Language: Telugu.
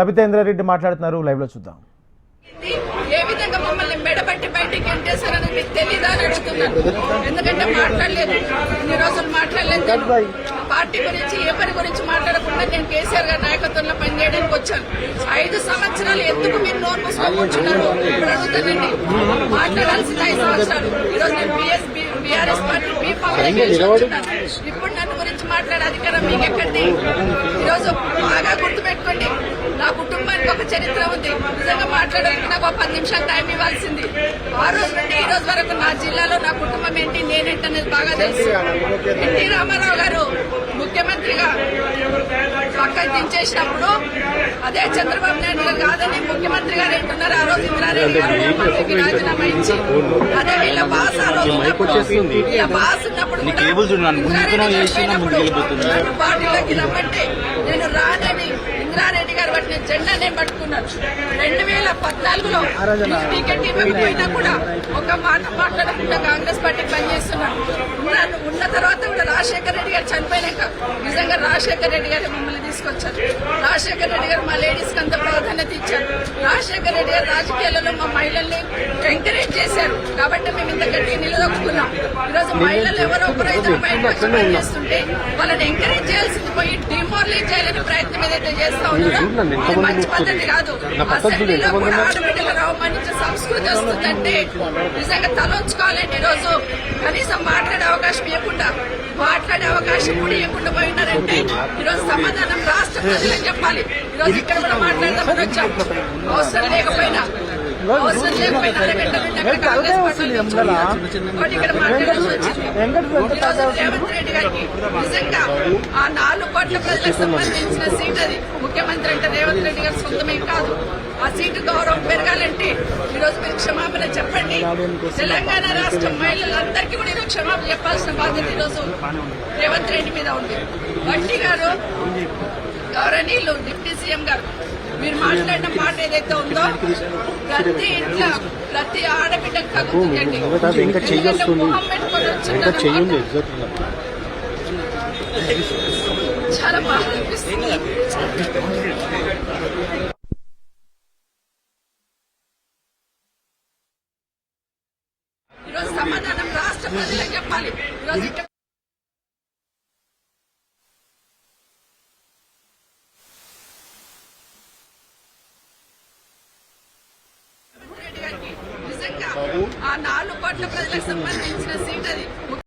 సబితేంద్రారెడ్డి మాట్లాడుతున్నారు లైవ్లో చూద్దాం. ఏ విధంగా మమ్మల్ని మెడబట్టి బయటికి ఎంటేశారని మీకు తెలీదా అని అడుగుతున్నాను. ఎందుకంటే మాట్లాడలేదు. ఇన్ని రోజులు మాట్లాడలేదు. పార్టీ గురించి ఏ పని గురించి మాట్లాడకుండా నేను కేసీఆర్ గారి నాయకత్వంలో పనిచేయడానికి వచ్చాను. ఐదు సంవత్సరాలు ఎందుకు మీరు నోరు మూసుకొని కూర్చున్నారు? ఇప్పుడు అడుగుతానండి. మాట్లాడాల్సింది ఐదు సంవత్సరాలు. ఈరోజు నేను BS BRS party B form ఇప్పుడు నన్ను గురించి మాట్లాడే అధికారం మీకు ఎక్కడిది ఈరోజు బాగా గుర్తుపెట్టుకోండి నా కుటుంబానికి ఒక చరిత్ర ఉంది నిజంగా మాట్లాడడానికి నాకు ఒక పది నిమిషాలు టైం ఇవ్వాల్సింది. ఆ రోజు నుండి ఈ రోజు వరకు నా జిల్లాలో నా కుటుంబం ఏంటి నేనేంటనేది బాగా తెలుసు. ఎన్టీ రామారావు గారు ముఖ్యమంత్రిగా పక్కన దించేసినప్పుడు అదే చంద్రబాబు నాయుడు గారు కాదని ముఖ్యమంత్రి గారు ఏంటున్నారు ఆ రోజు ఇందిరారెడ్డి గారు హోంమంత్రికి రాజీనామా ఇచ్చి అదే వీళ్ళ బాస్ ఆ రోజు వీళ్ళ బాస్ ఉన్నప్పుడు నన్ను పార్టీలోకి రమ్మంటే నేను రానని ఇందిరారెడ్డి పట్టిన జెండా నేను పట్టుకున్నాను. రెండు వేల పద్నాలుగులో టికెట్ ఇవ్వకపోయినా కూడా ఒక మాట మాట్లాడకుండా కాంగ్రెస్ పార్టీకి పనిచేస్తున్నాను ఉన్న తర్వాత కూడా రాజశేఖర రెడ్డి గారు చనిపోయినాక నిజంగా రాజశేఖర రెడ్డి గారు మమ్మల్ని తీసుకొచ్చారు. రాజశేఖర రెడ్డి గారు మా లేడీస్కి అంత ప్రాధాన్యత ఇచ్చారు. రాజశేఖర రెడ్డి గారు రాజకీయాలలో మా మహిళల్ని ఎంకరేజ్ చేశారు. కాబట్టి మేము ఇంత గట్టిగా నిలదొక్కున్నాం. ఈరోజు మహిళలు ఎవరో ఒకరు ఇద్దరు బయటకు వచ్చి పనిచేస్తుంటే వాళ్ళని ఎంకరేజ్ చేయాల్సింది పోయి చేస్తా ఉన్నారో? మంచి పద్ధతి కాదు. అసెంబ్లీలో కూడా ఆడబిడ్డలు రావమని సంస్కృతి వస్తుందంటే నిజంగా తలొంచుకోవాలండి ఈ రోజు కనీసం మాట్లాడే అవకాశం ఇవ్వకుండా మాట్లాడే అవకాశం కూడా ఇవ్వకుండా పోయినారంటే ఈరోజు సమాధానం రాష్ట్ర ప్రజలకు చెప్పాలి. ఈరోజు ఇక్కడ కూడా మాట్లాడదామని వచ్చాం. అవసరం లేకపోయినా వచ్చింది రెడ్డి ఆ నాలుగు కోట్ల ప్రజలకు సంబంధించిన సీట్ అది ముఖ్యమంత్రి అంటే రేవంత్ రెడ్డి గారి సొంతమే కాదు ఆ సీటు గౌరవం పెరగాలంటే ఈరోజు మీరు క్షమాపణ చెప్పండి తెలంగాణ రాష్ట్ర మహిళలందరికీ కూడా ఈరోజు క్షమాపణ చెప్పాల్సిన బాధ్యత ఈరోజు రేవంత్ రెడ్డి మీద ఉంది వట్టి గారు గౌరవనీయులు డిప్యూటీ సీఎం గారు మీరు మాట్లాడిన మాట ఏదైతే ఉందో ప్రతి ఇంట్లో ప్రతి ఆడబిడ్డకు వస్తుంది. మొహం పెట్టుకొని చాలా బాగా అనిపిస్తుంది. ఈరోజు సమాధానం రాష్ట్ర ప్రజలకు చెప్పాలి. ఈరోజు ఆ నాలుగు కోట్ల ప్రజలకు సంబంధించిన సీట్ అది.